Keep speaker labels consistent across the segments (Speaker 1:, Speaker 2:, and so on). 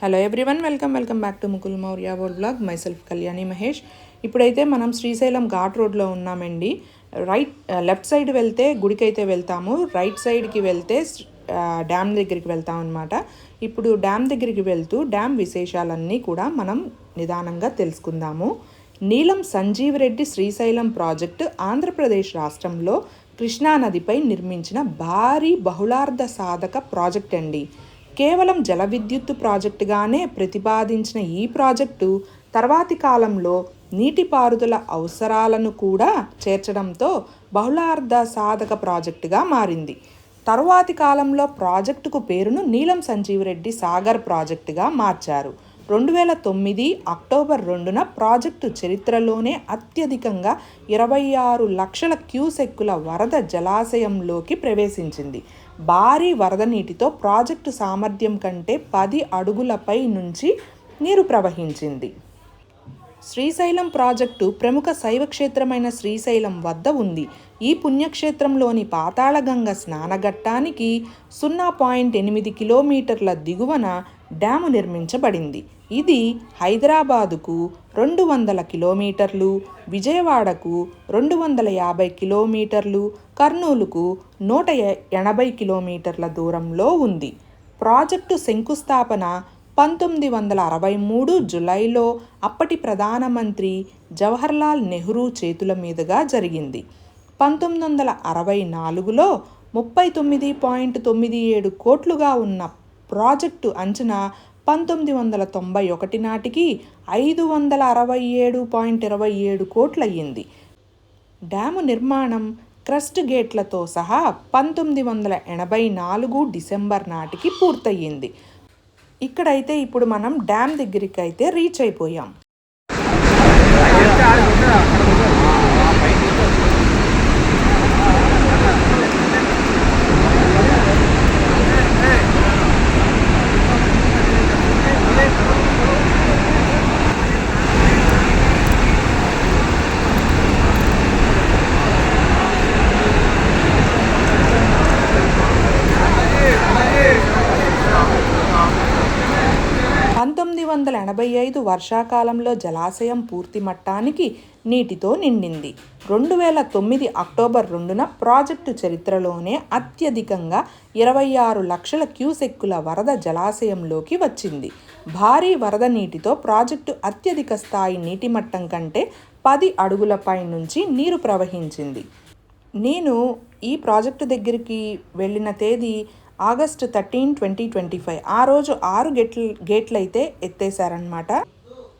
Speaker 1: Hello everyone welcome welcome back to Mukul Maurya world blog my self Kalyani Mahesh ఇప్పుడైతే మనం శ్రీశైలం ఘాట్ రోడ్లో ఉన్నామండి. Right left side వెళ్తే గుడికి అయితే వెళ్తాము రైట్ సైడ్కి వెళ్తే డ్యామ్ uh, దగ్గరికి వెళ్తాం అనమాట ఇప్పుడు డ్యామ్ దగ్గరికి వెళ్తూ డ్యామ్ విశేషాలన్నీ కూడా మనం నిదానంగా తెలుసుకుందాము. నీలం సంజీవ్ రెడ్డి శ్రీశైలం ప్రాజెక్టు ఆంధ్రప్రదేశ్ రాష్ట్రంలో కృష్ణానదిపై నిర్మించిన భారీ బహుళార్థ సాధక ప్రాజెక్ట్ అండి. కేవలం జల విద్యుత్తు ప్రాజెక్టుగానే ప్రతిపాదించిన ఈ ప్రాజెక్టు తర్వాతి కాలంలో నీటిపారుదల అవసరాలను కూడా చేర్చడంతో బహుళార్థ సాధక ప్రాజెక్టుగా మారింది. తరువాతి కాలంలో ప్రాజెక్టుకు పేరును నీలం సంజీవరెడ్డి సాగర్ ప్రాజెక్టుగా మార్చారు. రెండు వేల తొమ్మిది అక్టోబర్ రెండున ప్రాజెక్టు చరిత్రలోనే అత్యధికంగా ఇరవై ఆరు లక్షల క్యూసెక్కుల వరద జలాశయంలోకి ప్రవేశించింది. భారీ వరద నీటితో ప్రాజెక్టు సామర్థ్యం కంటే పది అడుగులపై నుంచి నీరు ప్రవహించింది. శ్రీశైలం ప్రాజెక్టు ప్రముఖ శైవ క్షేత్రమైన శ్రీశైలం వద్ద ఉంది. ఈ పుణ్యక్షేత్రంలోని పాతాళగంగ స్నానఘట్టానికి సున్నా పాయింట్ ఎనిమిది కిలోమీటర్ల దిగువన డ్యాము నిర్మించబడింది. ఇది హైదరాబాదుకు రెండు వందల కిలోమీటర్లు విజయవాడకు రెండు వందల యాభై కిలోమీటర్లు కర్నూలుకు నూట ఎనభై కిలోమీటర్ల దూరంలో ఉంది. ప్రాజెక్టు శంకుస్థాపన పంతొమ్మిది వందల అరవై మూడు జులైలో అప్పటి ప్రధానమంత్రి జవహర్లాల్ నెహ్రూ చేతుల మీదుగా జరిగింది. పంతొమ్మిది వందల అరవై నాలుగులో ముప్పై తొమ్మిది పాయింట్ తొమ్మిది ఏడు కోట్లుగా ఉన్న ప్రాజెక్టు అంచనా పంతొమ్మిది వందల తొంభై ఒకటి నాటికి ఐదు వందల అరవై ఏడు పాయింట్ ఇరవై ఏడు కోట్లయ్యింది. డ్యాము నిర్మాణం క్రస్ట్ గేట్లతో సహా పంతొమ్మిది వందల ఎనభై నాలుగు డిసెంబర్ నాటికి పూర్తయింది ఇక్కడైతే ఇప్పుడు మనం డ్యామ్ దగ్గరికి అయితే రీచ్ అయిపోయాం. వందల ఎనభై ఐదు వర్షాకాలంలో జలాశయం పూర్తి మట్టానికి నీటితో నిండింది. రెండు వేల తొమ్మిది అక్టోబర్ రెండున ప్రాజెక్టు చరిత్రలోనే అత్యధికంగా ఇరవై ఆరు లక్షల క్యూసెక్కుల వరద జలాశయంలోకి వచ్చింది. భారీ వరద నీటితో ప్రాజెక్టు అత్యధిక స్థాయి నీటి మట్టం కంటే పది అడుగులపై నుంచి నీరు ప్రవహించింది. నేను ఈ ప్రాజెక్టు దగ్గరికి వెళ్ళిన తేదీ August thirteen twenty twenty five. ఆ రోజు ఆరు గేట్లు గేట్లు అయితే ఎత్తేసారనమాట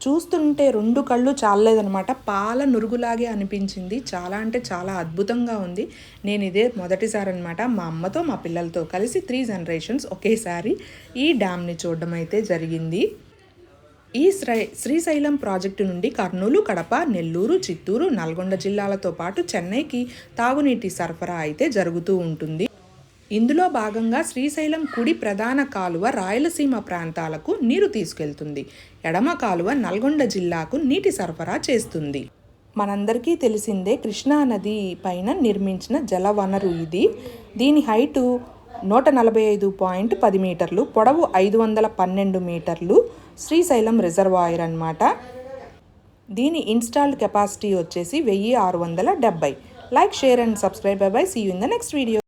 Speaker 1: చూస్తుంటే రెండు కళ్ళు చాలలేదనమాట పాల నురుగులాగే అనిపించింది. చాలా అంటే చాలా అద్భుతంగా ఉంది. నేను ఇదే మొదటిసారి అనమాట మా అమ్మతో మా పిల్లలతో కలిసి త్రీ జనరేషన్స్ ఒకేసారి ఈ డ్యామ్ని చూడడం అయితే జరిగింది. ఈ శ్రై శ్రీశైలం ప్రాజెక్టు నుండి కర్నూలు కడప నెల్లూరు చిత్తూరు నల్గొండ జిల్లాలతో పాటు చెన్నైకి తాగునీటి సరఫరా అయితే జరుగుతూ ఉంటుంది. ఇందులో భాగంగా శ్రీశైలం కుడి ప్రధాన కాలువ రాయలసీమ ప్రాంతాలకు నీరు తీసుకెళ్తుంది. ఎడమ కాలువ నల్గొండ జిల్లాకు నీటి సరఫరా చేస్తుంది. మనందరికీ తెలిసిందే కృష్ణా నది పైన నిర్మించిన జలవనరు ఇది. దీని హైటు నూట నలభై ఐదు పాయింట్ పది మీటర్లు పొడవు ఐదు వందల పన్నెండు మీటర్లు శ్రీశైలం రిజర్వాయర్ అన్నమాట. దీని ఇన్స్టాల్డ్ కెపాసిటీ వచ్చేసి వెయ్యి ఆరు వందల డెబ్బై. Like share and subscribe. Bye see you in the next video